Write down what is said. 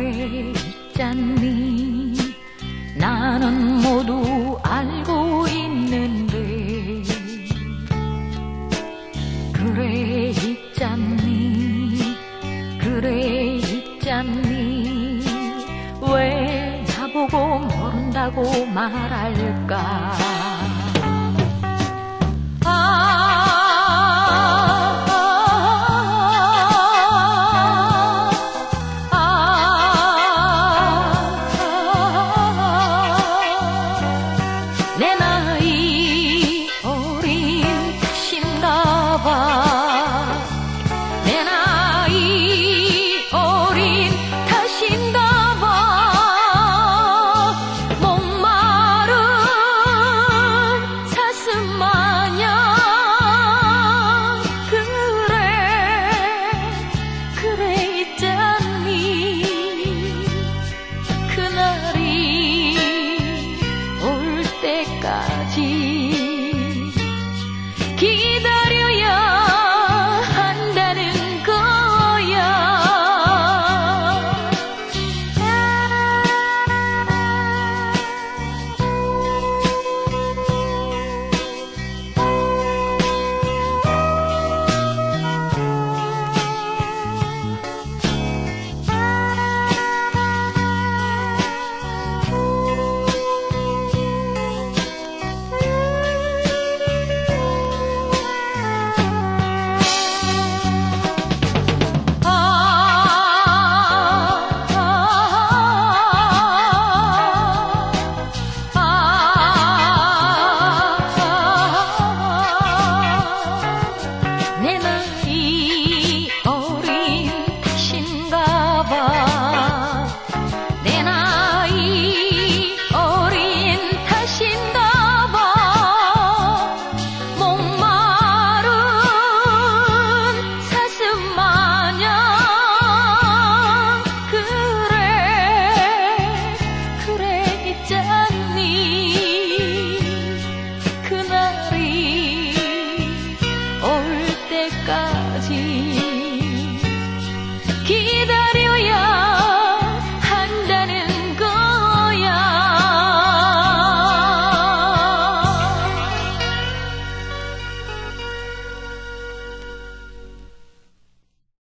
아래 있잖니. 나는 모두 알고 있는데. 그래 있잖니. 그래 있잖니. 왜 나보고 모른다고 말할까. 아